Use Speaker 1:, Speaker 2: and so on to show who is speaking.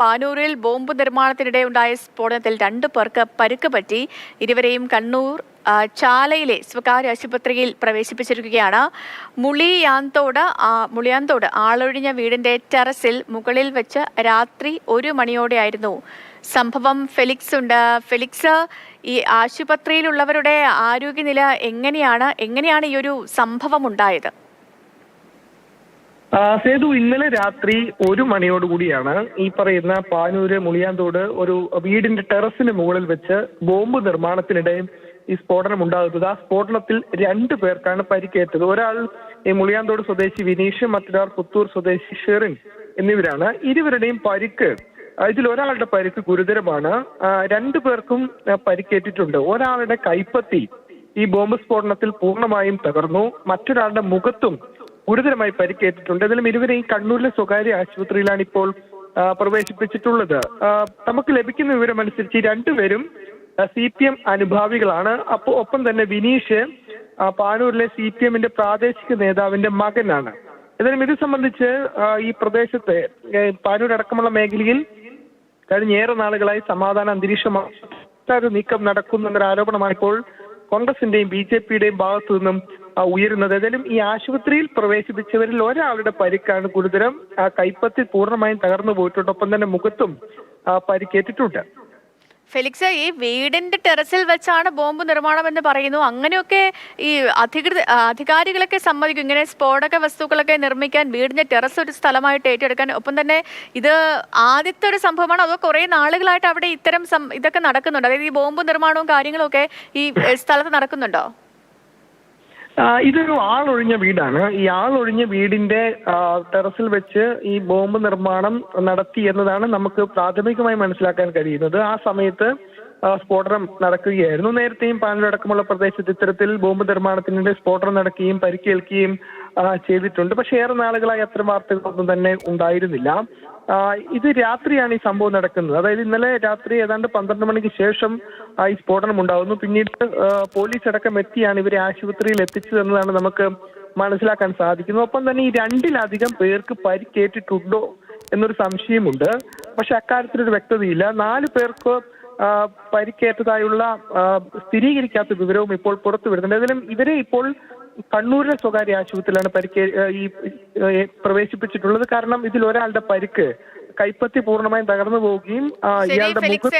Speaker 1: പാനൂരിൽ bomb നിർമ്മാണത്തിനിടെ ഉണ്ടായ സ്ഫോടനത്തിൽ രണ്ടു പേർക്ക് പരുക്ക് പറ്റി. ഇരുവരെയും കണ്ണൂർ ചാലയിലെ സ്വകാര്യ ആശുപത്രിയിൽ പ്രവേശിപ്പിച്ചിരിക്കുകയാണ്. മുളിയാന്തോട് മുളിയാന്തോട് ആളൊഴിഞ്ഞ വീടിന്റെ ടെറസിൽ മുകളിൽ വെച്ച് രാത്രി ഒരു മണിയോടെയായിരുന്നു സംഭവം. ഫെലിക്സ് ഉണ്ട്. ഫെലിക്സ് ഈ ആശുപത്രിയിലുള്ളവരുടെ ആരോഗ്യനില എങ്ങനെയാണ്? എങ്ങനെയാണ് ഈ ഒരു സംഭവം ഉണ്ടായത്?
Speaker 2: സേതു ഇന്നലെ രാത്രി ഒരു മണിയോടുകൂടിയാണ് ഈ പറയുന്ന പാനൂര് മുളിയാന്തോട് ഒരു വീടിന്റെ ടെറസിന് മുകളിൽ വെച്ച് ബോംബ് നിർമ്മാണത്തിനിടെ ഈ സ്ഫോടനം ഉണ്ടാകുന്നത്. ആ സ്ഫോടനത്തിൽ രണ്ടു പേർക്കാണ് പരിക്കേറ്റത്. ഒരാൾ ഈ മുളിയാന്തോട് സ്വദേശി വിനീഷ് മറ്റൊരാൾ പുത്തൂർ സ്വദേശി ഷെറിൻ എന്നിവരാണ് ഇരുവരുടെയും പരിക്ക്. ഇതിൽ ഒരാളുടെ പരിക്ക് ഗുരുതരമാണ്. രണ്ടു പേർക്കും പരിക്കേറ്റിട്ടുണ്ട്. ഒരാളുടെ കൈപ്പത്തി ഈ ബോംബ് സ്ഫോടനത്തിൽ പൂർണമായും തകർന്നു. മറ്റൊരാളുടെ മുഖത്തും ഗുരുതരമായി പരിക്കേറ്റിട്ടുണ്ട്. ഇതിലും ഈ കണ്ണൂരിലെ സ്വകാര്യ ആശുപത്രിയിലാണ് ഇപ്പോൾ പ്രവേശിപ്പിച്ചിട്ടുള്ളത്. നമുക്ക് ലഭിക്കുന്ന വിവരം അനുസരിച്ച് രണ്ടുപേരും സി പി എം അനുഭാവികളാണ്. അപ്പോൾ ഒപ്പം തന്നെ വിനീഷ് പാനൂരിലെ സി പി എമ്മിന്റെ പ്രാദേശിക നേതാവിന്റെ മകനാണ്. ഏതായാലും ഇത് സംബന്ധിച്ച് ഈ പ്രദേശത്തെ പാനൂർ അടക്കമുള്ള മേഖലയിൽ കഴിഞ്ഞ ഏറെ നാളുകളായി സമാധാന അന്തരീക്ഷമാണ് നീക്കം നടക്കുന്നെന്നൊരു ആരോപണമാണ് ഇപ്പോൾ കോൺഗ്രസിന്റെയും ബി ജെ പിയുടെയും ഭാഗത്തു നിന്നും ഉയരുന്നത്. ഏതായാലും ഈ ആശുപത്രിയിൽ പ്രവേശിപ്പിച്ചവരിൽ ഒരാളുടെ പരിക്കാണ് ഗുരുതരം. ആ കൈപ്പത്തി പൂർണമായും തകർന്നു പോയിട്ടുണ്ട്. ഒപ്പം തന്നെ മുഖത്തും പരിക്കേറ്റിട്ടുണ്ട്.
Speaker 1: ഫെലിക്സ് ഈ വീടിന്റെ ടെറസിൽ വെച്ചാണ് ബോംബ് നിർമ്മാണം എന്ന് പറയുന്നു. അങ്ങനെയൊക്കെ ഈ അധികൃത അധികാരികളൊക്കെ സമ്മതിക്കും. ഇങ്ങനെ സ്ഫോടക വസ്തുക്കളൊക്കെ നിർമ്മിക്കാൻ വീടിന്റെ ടെറസ് ഒരു സ്ഥലമായിട്ട് ഏറ്റെടുക്കാൻ. ഒപ്പം തന്നെ ഇത് ആദ്യത്തെ ഒരു സംഭവമാണ്? അതോ കുറെ നാളുകളായിട്ട് അവിടെ ഇത്തരം ഇതൊക്കെ നടക്കുന്നുണ്ട്? അതായത് ഈ ബോംബ് നിർമ്മാണവും കാര്യങ്ങളും ഒക്കെ ഈ സ്ഥലത്ത് നടക്കുന്നുണ്ടോ?
Speaker 2: ഇതൊരു ആളൊഴിഞ്ഞ വീടാണ്. ഈ ആളൊഴിഞ്ഞ വീടിന്റെ ടെറസിൽ വെച്ച് ഈ ബോംബ് നിർമ്മാണം നടത്തി എന്നതാണ് നമുക്ക് പ്രാഥമികമായി മനസ്സിലാക്കാൻ കഴിയുന്നത്. ആ സമയത്ത് സ്ഫോടനം നടക്കുകയായിരുന്നു. നേരത്തെയും പാനൂരടക്കമുള്ള പ്രദേശത്ത് ഇത്തരത്തിൽ ബോംബ് നിർമ്മാണത്തിനിടെ സ്ഫോടനം നടക്കുകയും പരിക്കേൽക്കുകയും ചെയ്തിട്ടുണ്ട്. പക്ഷെ ഏറെ നാളുകളായി അത്തരം വാർത്തകളൊന്നും തന്നെ ഉണ്ടായിരുന്നില്ല. ഇത് രാത്രിയാണ് ഈ സംഭവം നടക്കുന്നത്. അതായത് ഇന്നലെ രാത്രി ഏതാണ്ട് പന്ത്രണ്ട് മണിക്ക് ശേഷം ഈ സ്ഫോടനം ഉണ്ടാകുന്നു പിന്നീട് പോലീസ് അടക്കം എത്തിയാണ് ഇവരെ ആശുപത്രിയിൽ എത്തിച്ചത് എന്നതാണ് നമുക്ക് മനസ്സിലാക്കാൻ സാധിക്കുന്നത്. ഒപ്പം തന്നെ ഈ രണ്ടിലധികം പേർക്ക് പരിക്കേറ്റിട്ടുണ്ടോ എന്നൊരു സംശയമുണ്ട്. പക്ഷെ അക്കാര്യത്തിലൊരു വ്യക്തതയില്ല. നാല് പേർക്ക് പരിക്കേറ്റതായുള്ള സ്ഥിരീകരിക്കാത്ത വിവരവും ഇപ്പോൾ പുറത്തു വരുന്നുണ്ട് ഏതായാലും ഇവരെ ഇപ്പോൾ കണ്ണൂരിലെ സ്വകാര്യ ആശുപത്രിയിലാണ് പരിക്കേ ഈ പ്രവേശിപ്പിച്ചിട്ടുള്ളത്. കാരണം ഇതിൽ ഒരാളുടെ പരിക്ക് കൈപ്പത്തി പൂർണമായും തകർന്നു പോവുകയും ഇയാളുടെ മുഖത്ത്